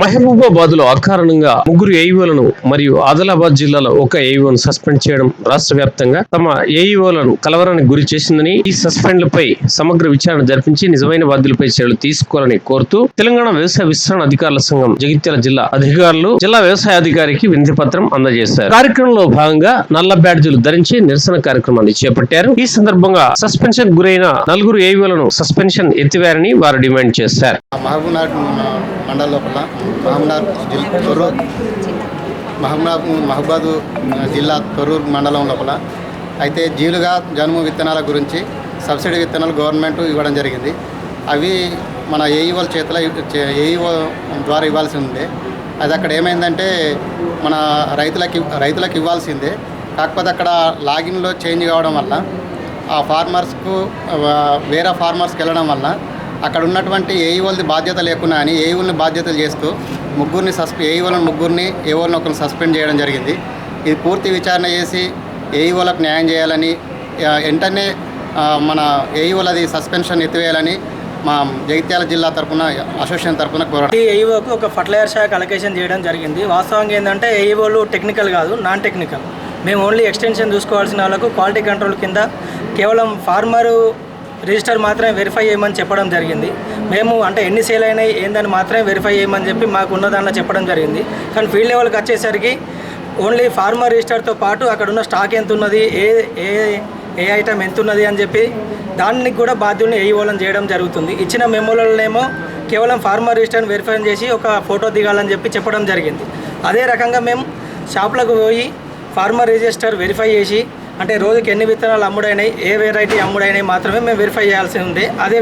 మహబూబాబాద్లో అకారణంగా ముగ్గురు ఏఈఓలను మరియు ఆదిలాబాద్ జిల్లాలో ఒక ఏఈఓను సస్పెండ్ చేయడం రాష్ట్ర వ్యాప్తంగా తమ ఏఈఓలను కలవరానికి గురి చేసిందని ఈ సస్పెండ్లపై సమగ్ర విచారణ జరిపించి నిజమైన బాధ్యులపై చర్యలు తీసుకోవాలని కోరుతూ తెలంగాణ వ్యవసాయ విస్తరణ అధికారుల సంఘం జగిత్యాల జిల్లా అధికారులు జిల్లా వ్యవసాయ అధికారికి వినతి పత్రం అందజేశారు. కార్యక్రమంలో భాగంగా నల్ల బ్యాడ్జీలు ధరించి నిరసన కార్యక్రమాన్ని చేపట్టారు. ఈ సందర్భంగా సస్పెన్షన్ గురైన నలుగురు ఏఈఓలను సస్పెన్షన్ ఎత్తివేయాలని వారు డిమాండ్ చేశారు. మండల లోపల మహబూబ్నాథ్ జిల్లా తొర్రూరు మహబాద్ జిల్లా తొర్రూర్ మండలం లోపల. అయితే జీలుగా జనుము విత్తనాల గురించి సబ్సిడీ విత్తనాలు గవర్నమెంట్ ఇవ్వడం జరిగింది. అవి మన ఏఈఓల చేతిలో ఏఈఓ ద్వారా ఇవ్వాల్సి ఉంది అది అక్కడ ఏమైందంటే మన రైతులకి రైతులకు ఇవ్వాల్సిందే. కాకపోతే అక్కడ లాగిన్లో చేంజ్ కావడం వల్ల ఆ ఫార్మర్స్కు వేరే ఫార్మర్స్కి వెళ్ళడం వల్ల అక్కడ ఉన్నటువంటి ఏఈఓలది బాధ్యత లేకున్నా అని ఏఈఓల్ని బాధ్యతలు చేస్తూ ముగ్గురిని సస్పె ఏఈఓలను ముగ్గురిని ఏఓలను ఒకరిని సస్పెండ్ చేయడం జరిగింది. ఇది పూర్తి విచారణ చేసి ఏఈఓలకు న్యాయం చేయాలని వెంటనే మన ఏఈఓలది సస్పెన్షన్ ఎత్తివేయాలని మా జగిత్యాల జిల్లా తరపున అసోసియేషన్ తరపున కోరడం ఏఈఓకు ఒక ఫర్టిలైజర్ శాఖ అలొకేషన్ చేయడం జరిగింది. వాస్తవంగా ఏంటంటే ఏఈఓలు టెక్నికల్ కాదు నాన్ టెక్నికల్ మేము ఓన్లీ ఎక్స్టెన్షన్ చూసుకోవాల్సిన వాళ్ళకు క్వాలిటీ కంట్రోల్ కింద కేవలం ఫార్మరు రిజిస్టర్ మాత్రమే వెరిఫై చేయమని చెప్పడం జరిగింది. మేము అంటే ఎన్ని సేల్ అయినాయి ఏందని మాత్రమే వెరిఫై చేయమని చెప్పి మాకు ఉన్న దాంట్లో చెప్పడం జరిగింది. కానీ ఫీల్డ్ లెవెల్కి వచ్చేసరికి ఓన్లీ ఫార్మర్ రిజిస్టర్తో పాటు అక్కడ ఉన్న స్టాక్ ఎంత ఉన్నది ఏ ఏ ఏ ఐటమ్ ఎంత ఉన్నది అని చెప్పి దానికి కూడా బాధ్యుల్ని ఏఈఓలను చేయడం జరుగుతుంది. ఇచ్చిన మెమోలలోనేమో కేవలం ఫార్మర్ రిజిస్టర్ని వెరిఫై చేసి ఒక ఫోటో దిగాలని చెప్పి చెప్పడం జరిగింది. అదే రకంగా మేము షాప్లకు పోయి ఫార్మర్ రిజిస్టర్ వెరిఫై చేసి అంటే రోజుకి ఎన్ని విత్తనాలు అమ్ముడైనాయి ఏ వెరైటీ అమ్ముడైనాయి మాత్రమే మేము వెరిఫై చేయాల్సి ఉంది. అదే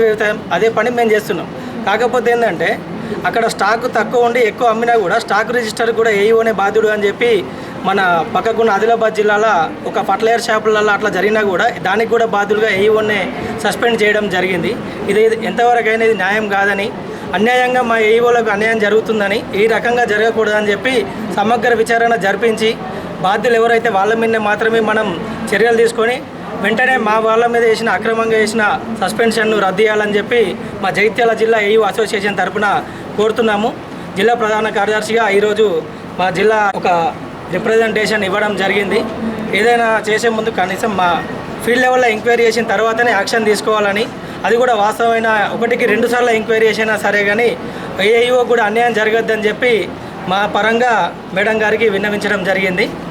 అదే పని మేము చేస్తున్నాం. కాకపోతే ఏంటంటే అక్కడ స్టాక్ తక్కువ ఉండి ఎక్కువ అమ్మినా కూడా స్టాక్ రిజిస్టర్ కూడా ఏఈఓనే బాధ్యుడు అని చెప్పి మన పక్కకున్న ఆదిలాబాద్ జిల్లాలో ఒక ఫర్టిలైజర్ షాపులలో అట్లా జరిగినా కూడా దానికి కూడా బాధ్యులుగా ఏఈఓనే సస్పెండ్ చేయడం జరిగింది. ఇది ఎంతవరకు అయినా ఇది న్యాయం కాదని అన్యాయంగా మా ఏఈఓలకు అన్యాయం జరుగుతుందని ఈ రకంగా జరగకూడదని చెప్పి సమగ్ర విచారణ జరిపించి బాధ్యులు ఎవరైతే వాళ్ళ మీద మాత్రమే మనం చర్యలు తీసుకొని వెంటనే మా వాళ్ళ మీద వేసిన అక్రమంగా వేసిన సస్పెన్షన్ను రద్దు చేయాలని చెప్పి మా జగిత్యాల జిల్లా ఏయూ అసోసియేషన్ తరఫున కోరుతున్నాము. జిల్లా ప్రధాన కార్యదర్శిగా ఈరోజు మా జిల్లా ఒక రిప్రజెంటేషన్ ఇవ్వడం జరిగింది. ఏదైనా చేసే ముందు కనీసం మా ఫీల్డ్ లెవెల్లో ఎంక్వైరీ చేసిన తర్వాతనే యాక్షన్ తీసుకోవాలని. అది కూడా వాస్తవమైన ఒకటికి రెండు సార్లు ఎంక్వైరీ చేసినా సరే కానీ ఏఈఓ కూడా అన్యాయం జరగద్దని చెప్పి మా పరంగా మేడం గారికి విన్నవించడం జరిగింది.